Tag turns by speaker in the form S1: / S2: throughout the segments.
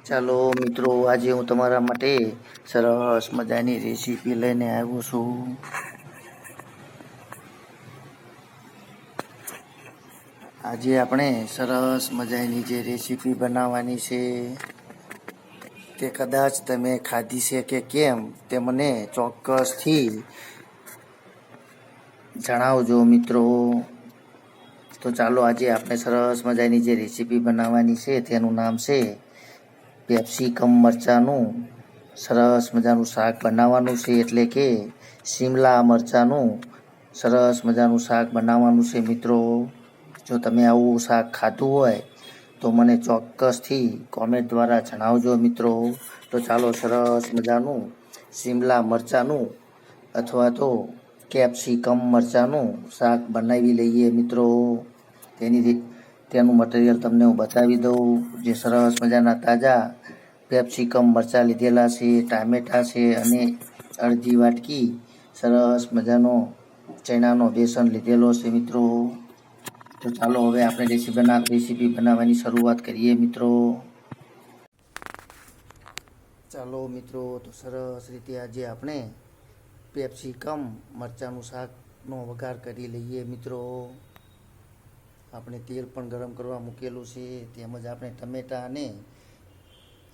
S1: ચાલો મિત્રો, આજે હું તમારા માટે સરસ મજાની રેસીપી લઈને આવ્યો છું. આજે આપણે સરસ મજાની જે રેસીપી બનાવવાની છે, તે કદાચ તમે ખાધી છે કે કેમ, તે મને ચોક્કસથી જણાવજો મિત્રો. તો ચાલો આજે આપણે સરસ મજાની જે રેસીપી બનાવવાની છે, તેનું નામ છે પેપ્સિકમ મરચાંનું સરસ મજાનું શાક બનાવવાનું છે. એટલે કે શિમલા મરચાંનું સરસ મજાનું શાક બનાવવાનું છે. મિત્રો, જો તમે આવું શાક ખાધું હોય તો મને ચોક્કસથી કોમેન્ટ દ્વારા જણાવજો મિત્રો. તો ચાલો સરસ મજાનું શિમલા મરચાંનું અથવા તો કેપ્સિકમ મરચાંનું શાક બનાવી લઈએ મિત્રો. તેની તેનું મટીરિયલ તમને હું બતાવી દઉં. જે સરસ મજાના તાજા પેપ્સિકમ મરચાં લીધેલા છે, ટામેટાં છે અને અડધી વાટકી સરસ મજાનો ચણાનો બેસન લીધેલો છે મિત્રો. તો ચાલો હવે આપણે રેસીપી બના રેસીપી બનાવવાની શરૂઆત કરીએ મિત્રો. ચાલો મિત્રો, તો સરસ રીતે આજે આપણે પેપ્સિકમ મરચાંનું શાકનો વઘાર કરી લઈએ મિત્રો. આપણે તેલ પણ ગરમ કરવા મૂકેલું છે, તેમજ આપણે ટમેટા અને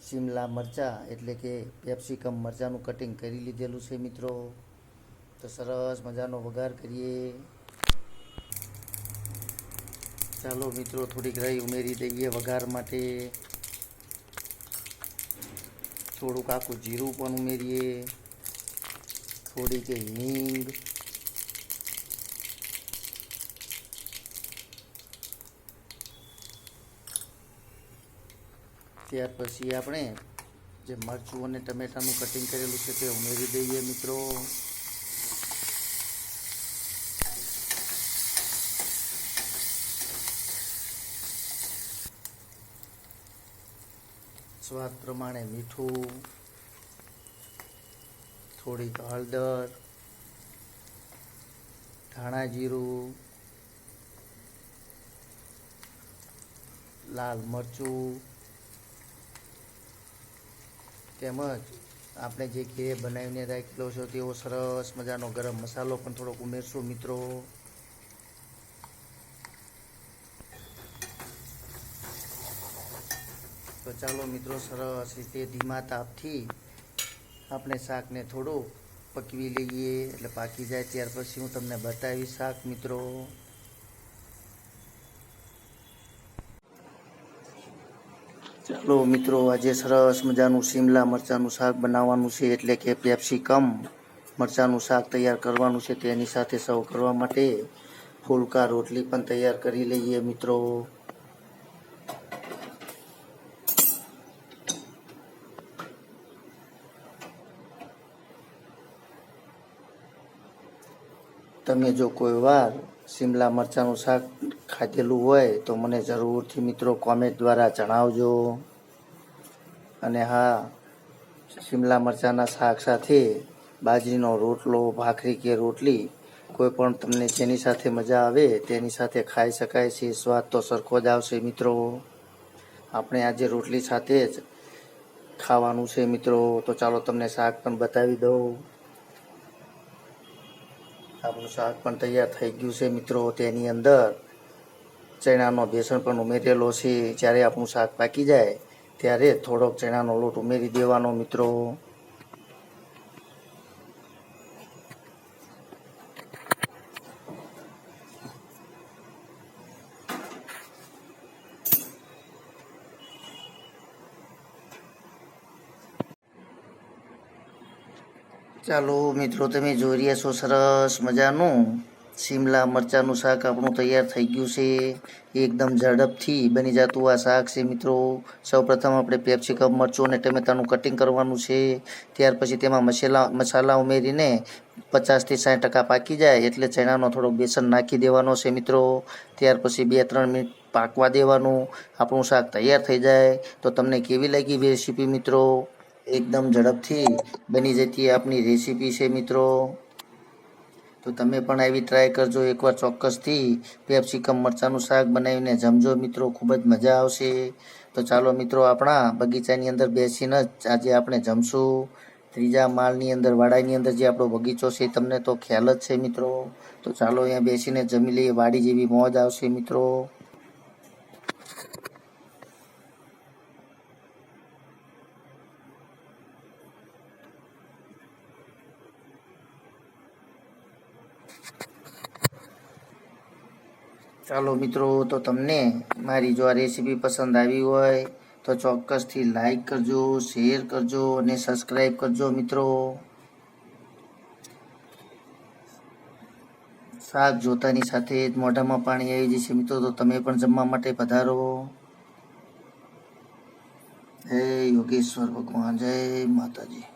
S1: શિમલા મરચાં, એટલે કે કેપ્સિકમ મરચાંનું કટિંગ કરી લીધેલું છે મિત્રો. તો સરસ મજાનો વઘાર કરીએ. ચાલો મિત્રો, થોડીક રહી ઉમેરી દઈએ વઘાર માટે. થોડુંક આખું જીરું પણ ઉમેરીએ. થોડીક હિંગ ત્યાર પછી આપણે જે મરચું અને ટમેટાનું કટિંગ કરેલું છે તે ઉમેરી દઈએ મિત્રો. સ્વાદ પ્રમાણે મીઠું, થોડીક હળદર, ધાણા જીરું, લાલ મરચું તેમજ આપણે જે ઘેર બનાવીને રાખેલો છે તેવો સરસ મજાનો ગરમ મસાલો પણ થોડોક ઉમેરશું મિત્રો. તો ચાલો મિત્રો સરસ રીતે ધીમા તાપથી આપણે શાકને થોડું પકવી લઈએ. એટલે પાકી જાય ત્યાર પછી હું તમને બતાવીશ શાક મિત્રો. ચાલો મિત્રો, આજે સરસ મજાનું શિમલા મરચાંનું શાક બનાવવાનું છે, એટલે કે કેપ્સિકમ મરચાંનું શાક તૈયાર કરવાનું છે, તેની સાથે સર્વ કરવા માટે ફૂલકા રોટલી પણ તૈયાર કરી લઈએ મિત્રો. તમે જો કોઈ વાર શિમલા મરચાંનું શાક ખાધેલું હોય તો મને જરૂરથી મિત્રો કોમેન્ટ દ્વારા જણાવજો. અને હા, શિમલા મરચાંના શાક સાથે બાજરીનો રોટલો, ભાખરી કે રોટલી, કોઈ પણ તમને જેની સાથે મજા આવે તેની સાથે ખાઈ શકાય છે. સ્વાદ તો સરખો જ આવશે મિત્રો. આપણે આજે રોટલી સાથે જ ખાવાનું છે મિત્રો. તો ચાલો તમને શાક પણ બતાવી દઉં. આપણું શાક પણ તૈયાર થઈ ગયું છે મિત્રો તેની અંદર. ચણાનો બેસણ પણ ઉમેરેલો છે. જ્યારે આપણું શાક પાકી જાય, ત્યારે થોડોક ચણાનો લોટ ઉમેરી દેવાનો મિત્રો. ચાલો મિત્રો, તમે જોઈ રહ્યા છો સરસ મજાનું શિમલા મરચાંનું શાક આપણું તૈયાર થઈ ગયું છે. એકદમ ઝડપથી બની જતું આ શાક છે મિત્રો. સૌપ્રથમ આપણે પેપ્સિકમ, મરચું અને ટમેટાનું કટિંગ કરવાનું છે. ત્યાર પછી તેમાં મસાલા મસાલા ઉમેરીને પચાસથી સાઠ ટકા પાકી જાય એટલે ચણાનો થોડોક બેસન નાખી દેવાનો છે મિત્રો. ત્યાર પછી બે ત્રણ મિનિટ પાકવા દેવાનું. આપણું શાક તૈયાર થઈ જાય. તો તમને કેવી લાગી રેસીપી મિત્રો? એકદમ ઝડપથી બની જતી આપની રેસીપી છે મિત્રો. તો તમે પણ આવી ટ્રાય કરજો. એકવાર ચોક્કસથી કેપ્સિકમ મરચાંનું શાક બનાવીને જમજો મિત્રો. ખૂબ જ મજા આવશે. તો ચાલો મિત્રો, આપણા બગીચાની અંદર બેસીને જ આજે આપણે જમશું. ત્રીજા માળની અંદર, વાડાની અંદર જે આપણો બગીચો છે, તમને તો ખ્યાલ જ છે મિત્રો. તો ચાલો અહીંયા બેસીને જમી લઈએ. વાડી જેવી મોજ આવશે મિત્રો. ચાલો મિત્રો, તો તમને મારી જો આ રેસીપી પસંદ આવી હોય, તો ચોક્કસથી લાઈક કરજો શેર કરજો અને સબસ્ક્રાઈબ કરજો મિત્રો. શાક જોતાની સાથે જ મોઢામાં પાણી આવી જશે મિત્રો, તો તમે પણ જમવા માટે પધારો. હે યોગેશ્વર ભગવાન, જય માતાજી.